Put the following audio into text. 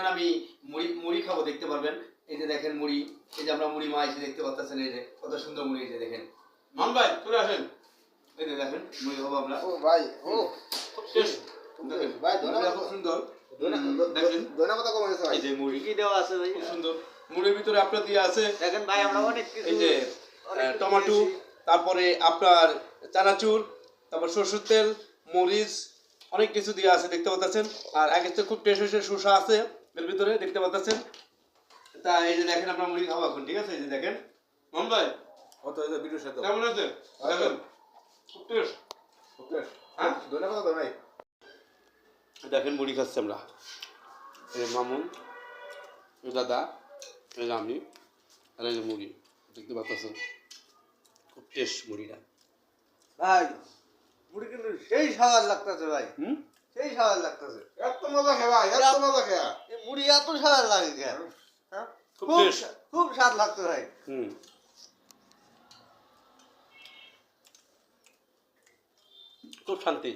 এখন আমি মুড়ি মুড়ি খাব দেখতে পারবেন। এই যে দেখেন মুড়ি এই যে আমরা মুড়ি মা এসে দেখতে পাচ্ছেন এই যে কত সুন্দর মুড়ি এই যে দেখেন। মান ভাই চলে আসেন। এই যে দেখেন মুড়ি খাব আমরা। ও ভাই ও। খুব টেস্ট দেখেন ভাই, খুব সুন্দর। হুম, দেখেন। কমে গেছে ভাই। এই যে মুড়ি কি দেওয়া আছে ভাই? খুব সুন্দর। মুড়ির ভিতরে আপনার দিয়ে আছে। দেখেন ভাই আমরা অনেক কিছু এই যে অনেক আহ, কিছু টমেটো তারপরে আপনার চানাচুর তারপর সরষের তেল মরিচ অনেক কিছু দিয়ে আছে দেখতে পাচ্ছেন। আর আগে তো খুব টেস্ট শসা আছে। এর ভিতরে দেখতে পাচ্ছেন? তা এই যে দেখেন আপনার মুড়ি খাওয়া এখন ঠিক আছে? এই যে দেখেন। মন ভাই অত এই যে বিটুর সাথে কেমন আছে? দেখেন খুব টেস্ট ওকে হ্যাঁ? ধনে পাতা তো ভাই। দেখেন মুড়ি খাচ্ছি আমরা। এই মামুন এই দাদা এই যে আমি আর এই যে মুড়ি দেখতে পাচ্ছেন? খুব টেস্ট মুড়িটা। ভাই মুড়ি কিন্তু সেই স্বাদ লাগতেছে ভাই। হুম? সেই স্বাদ লাগতেছে। এত মজা খেয়া এত মজা খেয়া। মুড়ি এত স্বাদ লাগে কেন হ্যাঁ? খুব। খুব স্বাদ লাগতো ভাই হুম খুব শান্তি